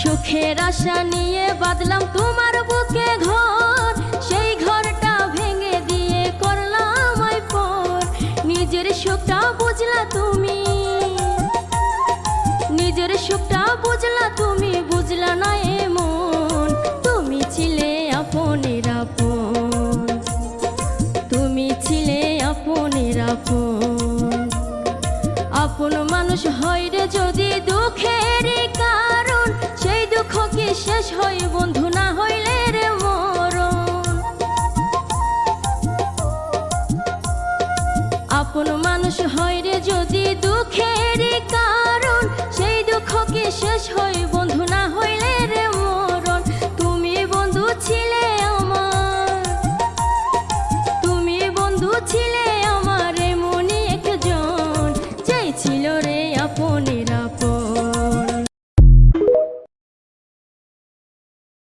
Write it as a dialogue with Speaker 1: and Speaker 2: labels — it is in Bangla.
Speaker 1: সুখের আশা নিয়ে বাদলাম তোমার বুকে ঘর। সেই ঘরটা ভেঙে দিয়ে করলাম পর। নিজের সুখটা বুঝলা তুমি। নিজের সুখটা বুঝলা তুমি, বুঝলা না এমন। তুমি ছিলে আপনের আপন তুমি ছিলে আপনের আপন আপন মানুষ হয় রে যদি দুঃখ। শেষ হয় বন্ধু না হইলে রে মরণ। আপন মানুষ হয় রে যদি